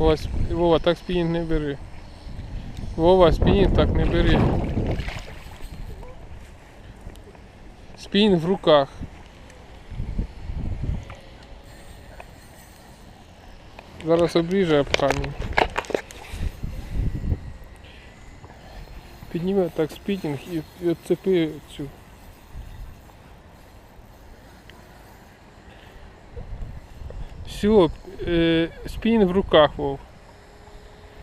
Вова, сп- Вова, так спінінг не бери. Вова, спінінг так не бери. Спінінг в руках. Зараз обріже об камінь. Підніми так спінінг і, і отцепи цю. Все, е, спінінг в руках, Вов.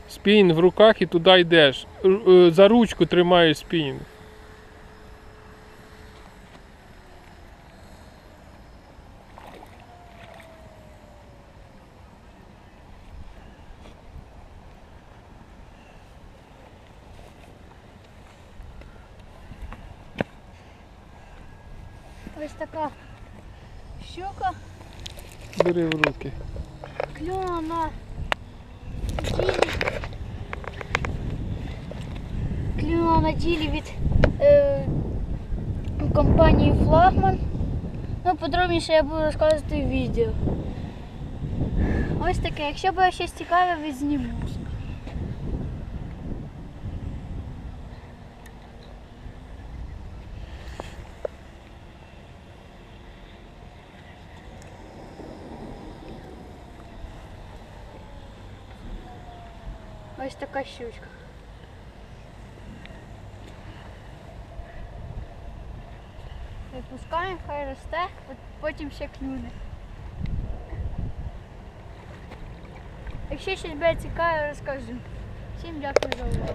Спінінг в руках і туди йдеш. Е, За ручку тримаєш спінінг. Ось така щука Бери в руки. Клюнула на ділі від е, компанії Флагман. Ну, подробніше я буду розказувати в відео. Ось таке. Якщо буде щось цікаве, відзніму. Ось така щучка. Відпускаємо, хай росте, потім ще клюне. Якщо щось буде цікаве, розкажу. Всім дякую за увагу.